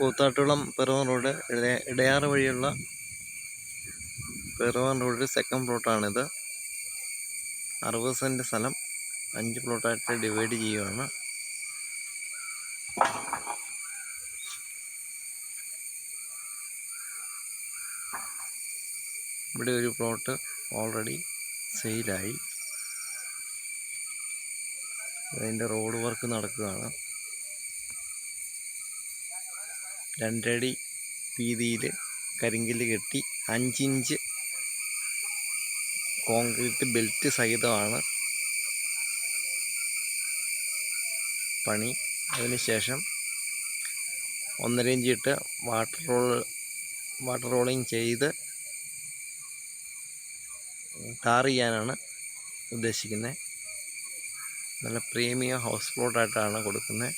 Koothattukulam Piravom road ഇടയാറ് വഴിയുള്ള Piravom road second പ്ലോട്ടാണിത് അറുപത് saint സ്ഥലം അഞ്ച് പ്ലോട്ടായിട്ട് ഡിവൈഡ് ചെയ്യുകയാണ് ഇവിടെ ഒരു പ്ലോട്ട് ഓൾറെഡി സെയിലായി അതിന്റെ റോഡ് വർക്ക് നടക്കുകയാണ്. രണ്ടടി വീതിയിൽ കരിങ്കല്ല് കെട്ടി അഞ്ചിഞ്ച് കോൺക്രീറ്റ് ബെൽറ്റ് സഹിതമാണ് പണി. അതിനുശേഷം ഒന്നര ഇഞ്ച് ഇട്ട് വാട്ടർ റോൾ വാട്ടർ റോളിങ് ചെയ്ത് ടാർ ചെയ്യാനാണ് ഉദ്ദേശിക്കുന്നത് നല്ല പ്രീമിയം ഹൗസ് പ്ലോട്ടായിട്ടാണ് കൊടുക്കുന്നത്